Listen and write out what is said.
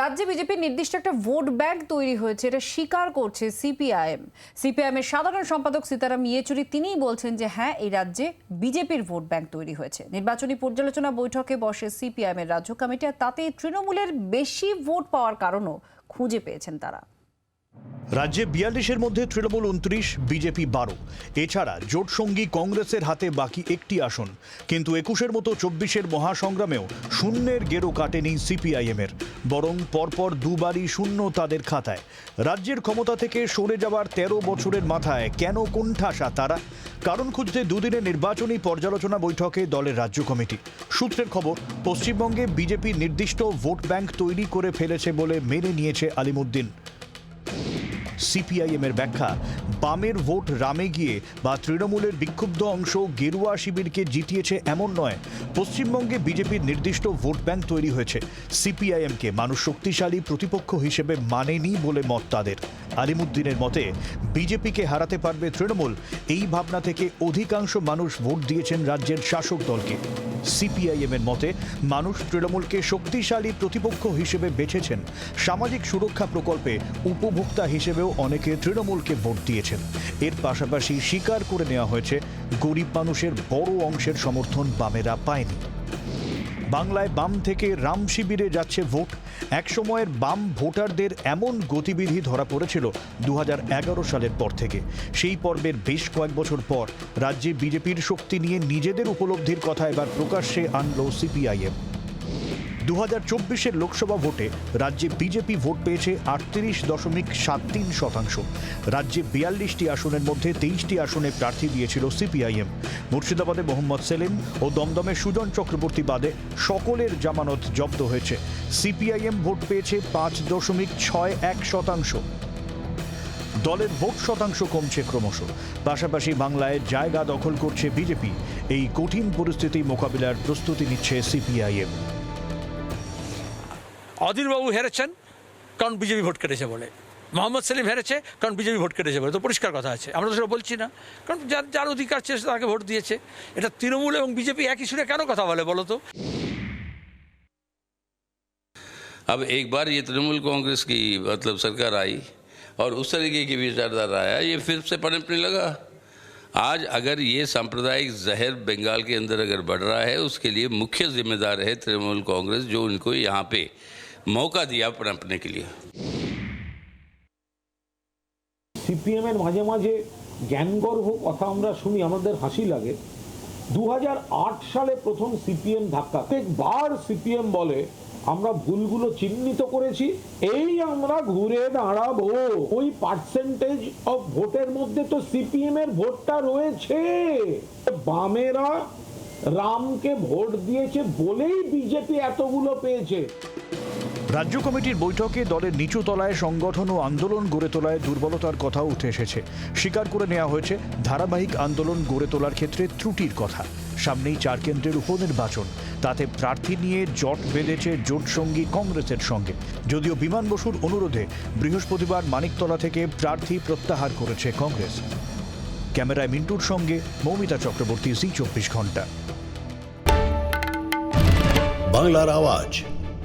রাজ্যে বিজেপির নির্দিষ্ট একটা ভোট ব্যাংক তৈরি হয়েছে, এটা স্বীকার করছে সিপিআইএম। সিপিআইএম এর সাধারণ সম্পাদক সীতারাম ইয়েচুরি তিনিই বলছেন যে হ্যাঁ এই রাজ্যে বিজেপির ভোট ব্যাংক তৈরি হয়েছে। নির্বাচনী পর্যালোচনা বৈঠকে বসে সিপিআইএম এর রাজ্য কমিটি, আর তাতে তৃণমূলের বেশি ভোট পাওয়ার কারণও খুঁজে পেয়েছেন তারা। রাজ্যে বিয়াল্লিশের মধ্যে তৃণমূল উনত্রিশ, বিজেপি বারো। এছাড়া জোট সঙ্গী কংগ্রেসের হাতে বাকি একটি আসন। কিন্তু একুশের মতো চব্বিশের মহাসংগ্রামেও শূন্যের গেরো কাটেনি সিপিআইএমের। বরং পরপর দুবারই শূন্য তাদের খাতায়। রাজ্যের ক্ষমতা থেকে সরে যাওয়ার তেরো বছরের মাথায় কেন কোণঠাসা তারা? কারণ খুঁজতে দুদিনের নির্বাচনী পর্যালোচনা বৈঠকে দলের রাজ্য কমিটি। সূত্রের খবর, পশ্চিমবঙ্গে বিজেপি নির্দিষ্ট ভোট ব্যাংক তৈরি করে ফেলেছে বলে মেনে নিয়েছে আলিমুদ্দিন। সিপিআইএম এর ব্যাখ্যা। বামের ভোট রামে গিয়ে বা তৃণমূলের বিক্ষুব্ধ অংশ গেরুয়া শিবিরকে জিতিয়েছে এমন নয়। পশ্চিমবঙ্গে বিজেপির নির্দিষ্ট ভোট ব্যাংক তৈরি হয়েছে। সিপিআইএমকে মানুষ শক্তিশালী প্রতিপক্ষ হিসেবে মানেনি বলে মত তাদের। আলিমুদ্দিনের মতে, বিজেপিকে হারাতে পারবে তৃণমূল। এই ভাবনা থেকে অধিকাংশ মানুষ ভোট দিয়েছেন রাজ্যের শাসক দলকে। সিপিআইএম এর মতে, মানুষ তৃণমূলকে শক্তিশালী প্রতিপক্ষ হিসেবে বেছেছেন। সামাজিক সুরক্ষা প্রকল্পে উপভোক্তা হিসেবেও অনেকে তৃণমূলকে ভোট দিয়েছেন। এর পাশাপাশি স্বীকার করে নেওয়া হয়েছে, গরিব মানুষের বড় অংশের সমর্থন বামেরা পায়নি। বাংলায় বাম থেকে রাম শিবিরে যাচ্ছে ভোট। এক সময়ের বাম ভোটারদের এমন গতিবিধি ধরা পড়েছিল দু হাজার এগারো সালের পর থেকে। সেই পর্বের বেশ কয়েক বছর পর রাজ্যে বিজেপির শক্তি নিয়ে নিজেদের উপলব্ধির কথা এবার প্রকাশ্যে আনল সিপিআইএম। দু হাজার চব্বিশের লোকসভা ভোটে রাজ্যে বিজেপি ভোট পেয়েছে আটত্রিশ দশমিক সাত তিন শতাংশ। রাজ্যে বিয়াল্লিশটি আসনের মধ্যে তেইশটি আসনে প্রার্থী দিয়েছিল সিপিআইএম। মুর্শিদাবাদে মোহাম্মদ সেলিম ও দমদমে সুজন চক্রবর্তী বাদে সকলের জামানত জব্দ হয়েছে। সিপিআইএম ভোট পেয়েছে পাঁচ দশমিক ছয় এক শতাংশ। দলের ভোট শতাংশ কমছে ক্রমশ। পাশাপাশি বাংলায় জায়গা দখল করছে বিজেপি। এই কঠিন পরিস্থিতি মোকাবিলার প্রস্তুতি নিচ্ছে সিপিআইএম। অধীরবাবু হেরেছেন কারণ বিজেপি ভোট কেটেছে বলে মোহাম্মদ সেলিম হেরেছে কারণ বিজেপি ভোট কেটেছে বলে তো পরিষ্কার কথা আছে আমরা তো সেটা বলছি না কারণ যার যার অধিকার ছিল সে তাকে ভোট দিয়েছে এটা তৃণমূল এবং বিজেপি একই সুরে কেন কথা বলে বলো তো अब एक बार ये तृणमूल कांग्रेस की मतलब सरकार आई और उस तरीके की विचारधारा आया ये फिर से पनपने लगा आज अगर ये सांप्रदायिक जहर बंगाल के अंदर अगर बढ़ रहा है उसके लिए मुख्य जिम्मेदार है तृणमूल कांग्रेस जो इनको यहाँ पे मौका दिया पनपने के लिए সিপিএম এর মাঝে মাঝে জ্ঞানগর্ভ কথা আমরা শুনি আমাদের হাসি লাগে দু সালে প্রথম সিপিএম ধাক্কা প্রত্যেকবার সিপিএম বলে আমরা ভুলগুলো চিহ্নিত করেছি এই আমরা ঘুরে দাঁড়াবো ওই পার্সেন্টেজ অফ ভোটের মধ্যে তো সিপিএম এর ভোটটা রয়েছে বামেরা রামকে ভোট দিয়েছে বলেই বিজেপি এতগুলো পেয়েছে রাজ্য কমিটির বৈঠকে দলের নিচু তলায় সংগঠন ও আন্দোলন গড়ে তোলায় দুর্বলতার কথাও উঠে এসেছে। স্বীকার করে নেওয়া হয়েছে, ধারাবাহিক আন্দোলন গড়ে তোলার ক্ষেত্রে ত্রুটির কথা। সামনেই চার কেন্দ্রের উপনির্বাচন। তাতে প্রার্থী নিয়ে জট বেঁধেছে জোটসঙ্গী কংগ্রেসের সঙ্গে। যদিও বিমান বসুর অনুরোধে বৃহস্পতিবার মানিকতলা থেকে প্রার্থী প্রত্যাহার করেছে কংগ্রেস। ক্যামেরায় মিন্টুর সঙ্গে মৌমিতা চক্রবর্তী, জি চব্বিশ ঘণ্টা। বাংলার আওয়াজ।